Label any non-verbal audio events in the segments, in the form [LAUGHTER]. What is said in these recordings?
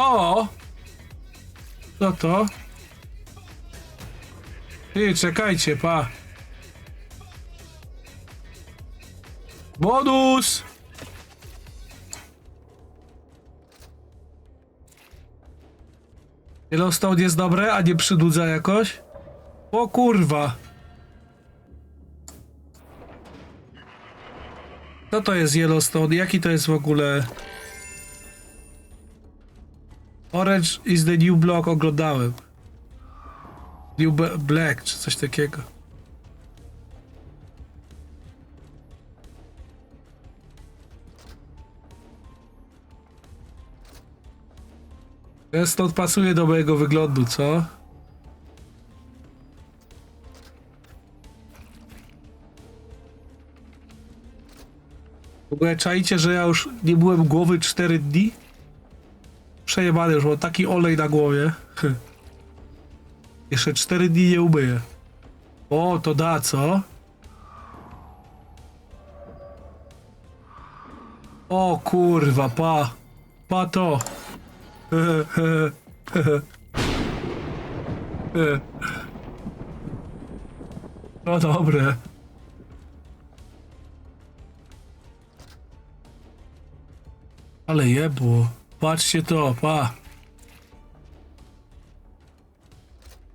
O! Co to? Ty, czekajcie, pa. Bonus! Yellowstone jest dobre, a nie przydudza jakoś? O kurwa. Co to jest Yellowstone? Jaki to jest w ogóle... Orange is the new block oglądałem. New B- Black czy coś takiego. Stąd pasuje do mojego wyglądu, co? W ogóle czajcie, że ja już nie byłem głowy 4 dni? Przejebany już, taki olej na głowie. Jeszcze 4 dni nie umyję. O, to da, co? O kurwa, pa. Pa to. [LAUGHS] No dobre. Ale jebło. Patrzcie to, pa.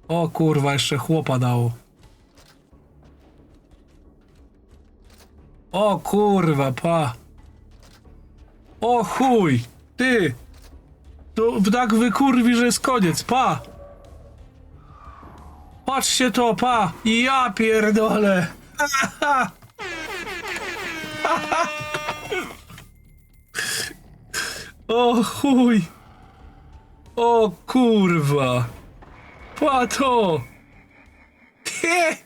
O kurwa, jeszcze chłopa dało. O kurwa, pa. O chuj, ty. To tak wykurwi, że jest koniec, pa. Patrzcie to, pa. Ja pierdolę. [LAUGHS] O chuj! O kurwa! Pato! He!